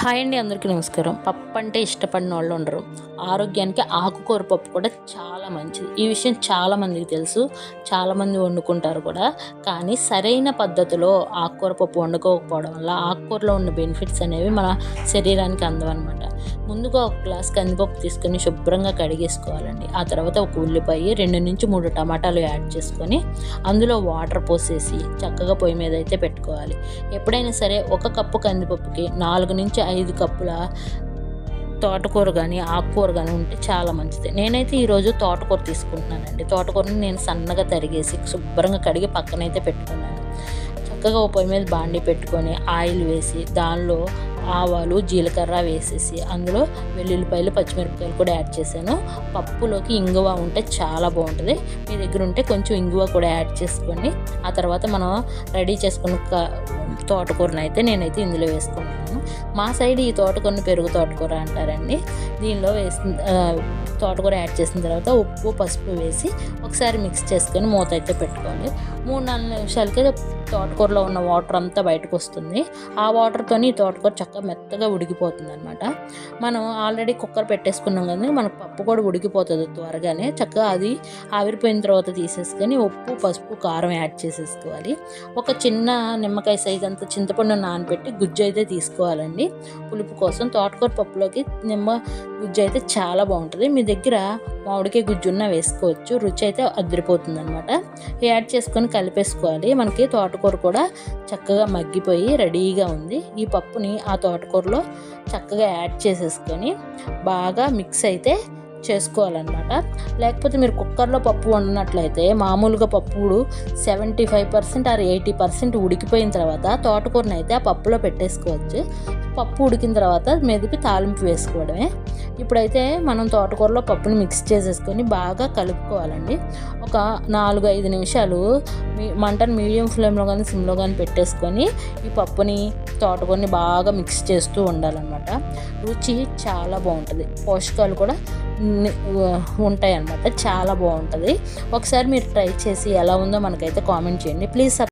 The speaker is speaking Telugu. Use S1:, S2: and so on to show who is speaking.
S1: హాయ్ అండి అందరికీ నమస్కారం. పప్పు అంటే ఇష్టపడిన వాళ్ళు ఉండరు. ఆరోగ్యానికి ఆకుకూర పప్పు కూడా చాలా మంచిది. ఈ విషయం చాలా మందికి తెలుసు. చాలామంది వండుకుంటారు కూడా. కానీ సరైన పద్ధతిలో ఆకుకూర పప్పు వండుకోకపోవడం వల్ల ఆకుకూరలో ఉన్న బెనిఫిట్స్ అనేవి మన శరీరానికి అందవన్నమాట. ముందుగా ఒక గ్లాస్ కందిపప్పు తీసుకొని శుభ్రంగా కడిగేసుకోవాలండి. ఆ తర్వాత ఒక ఉల్లిపాయ రెండు నుంచి మూడు టమాటాలు యాడ్ చేసుకొని అందులో వాటర్ పోసేసి చక్కగా పొయ్యి మీద అయితే పెట్టుకోవాలి. ఎప్పుడైనా సరే ఒక కప్పు కందిపప్పుకి నాలుగు నుంచి ఐదు కప్పుల తోటకూర కానీ ఆకుకూర కానీ ఉంటే చాలా మంచిది. నేనైతే ఈరోజు తోటకూర తీసుకుంటున్నానండి. తోటకూరని నేను సన్నగా తరిగేసి శుభ్రంగా కడిగి పక్కనైతే పెట్టుకున్నాను. చక్కగా ఉప్పు పొయ్యి మీద బాండి పెట్టుకొని ఆయిల్ వేసి దానిలో ఆవాలు జీలకర్ర వేసేసి అందులో వెల్లుల్లిపాయలు పచ్చిమిరపకాయలు కూడా యాడ్ చేశాను. పప్పులోకి ఇంగువ ఉంటే చాలా బాగుంటుంది. మీ దగ్గర ఉంటే కొంచెం ఇంగువ కూడా యాడ్ చేసుకోండి. ఆ తర్వాత మనం రెడీ చేసుకున్న తోటకూరను తోటకూరని అయితే నేనైతే ఇందులో వేసుకుంటున్నాను. మా సైడ్ ఈ తోటకూరను పెరుగు తోటకూర అంటారండి. దీనిలో వేసిన తోటకూర యాడ్ చేసిన తర్వాత ఉప్పు పసుపు వేసి ఒకసారి మిక్స్ చేసుకొని మూత అయితే పెట్టుకోవాలి మూడు నాలుగు నిమిషాలకి తోటకూరలో ఉన్న వాటర్ అంతా బయటకు వస్తుంది. ఆ వాటర్తోని ఈ తోటకూర చక్కగా మెత్తగా ఉడికిపోతుంది అనమాట మనం ఆల్రెడీ కుక్కర్ పెట్టేసుకున్నాం కానీ మనకు పప్పు కూడా ఉడికిపోతుంది త్వరగానే. చక్కగా అది ఆవిరిపోయిన తర్వాత తీసేసుకొని ఉప్పు పసుపు కారం యాడ్ చేసేసుకోవాలి. ఒక చిన్న నిమ్మకాయ సైజ్ అంత చింతపండు నానబెట్టి గుజ్జు అయితే తీసుకోవాలండి. పులుపు కోసం తోటకూర పప్పులోకి నిమ్మ గుజ్జు అయితే చాలా బాగుంటుంది. మీ దగ్గర మామిడికాయ గుజ్జు ఉన్న వేసుకోవచ్చు. రుచి అయితే అదిరిపోతుంది అనమాట యాడ్ చేసుకొని కలిపేసుకోవాలి. మనకి తోటకూర కూడా చక్కగా మగ్గిపోయి రెడీగా ఉంది. ఈ పప్పుని ఆ తోటకూరలో చక్కగా యాడ్ చేసేసుకొని బాగా మిక్స్ అయితే చేసుకోవాలన్నమాట. లేకపోతే మీరు కుక్కర్లో పప్పు వండినట్లయితే మామూలుగా పప్పుడు seventy five percent or eighty percent ఉడికిపోయిన తర్వాత తోటకూరని అయితే ఆ పప్పులో పెట్టేసుకోవచ్చు. పప్పు ఉడికిన తర్వాత మెదిపి తాలింపు వేసుకోవడమే. ఇప్పుడైతే మనం తోటకూరలో పప్పుని మిక్స్ చేసేసుకొని బాగా కలుపుకోవాలండి. ఒక నాలుగు ఐదు నిమిషాలు మీ మంటను మీడియం ఫ్లేమ్లో కానీ సిమ్లో కానీ పెట్టేసుకొని ఈ పప్పుని తోటకూరని బాగా మిక్స్ చేస్తూ ఉండాలన్నమాట. రుచి చాలా బాగుంటుంది. పోషకాలు కూడా ఉంటాయి అన్నమాట చాలా బాగుంటుంది. ఒకసారి మీరు ట్రై చేసి ఎలా ఉందో మనకైతే కామెంట్ చేయండి. ప్లీజ్